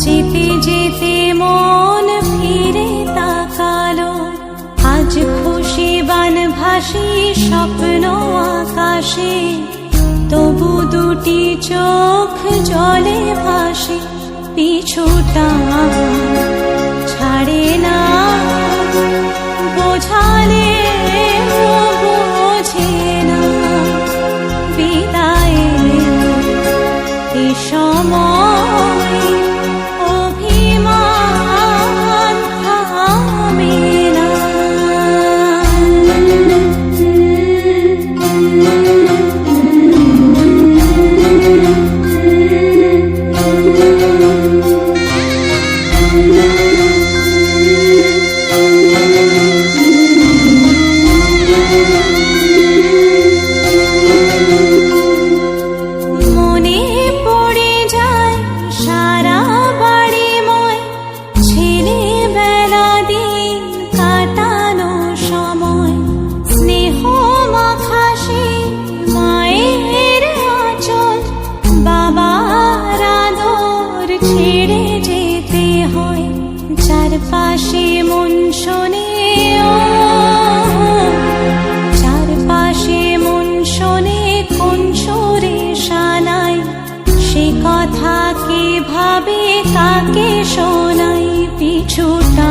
জিতে জিতে মন ফিরে তাকালো। আজ খুশি বান ভাসি, স্বপ্ন আকাশে। তবু দুটি চোখ জলে ভাসে, পিছুটা ছাড়ে না। বোঝালে বোঝে না। বিদায় সময় me. ভাবে কাকে শোনাই পিছুটা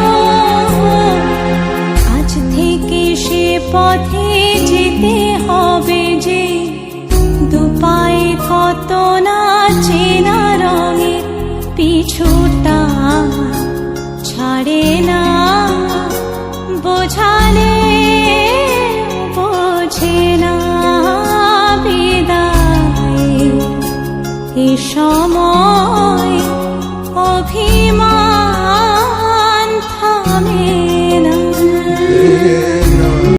বোঝালে বোঝে না বিদায়। এ সময় অভিমান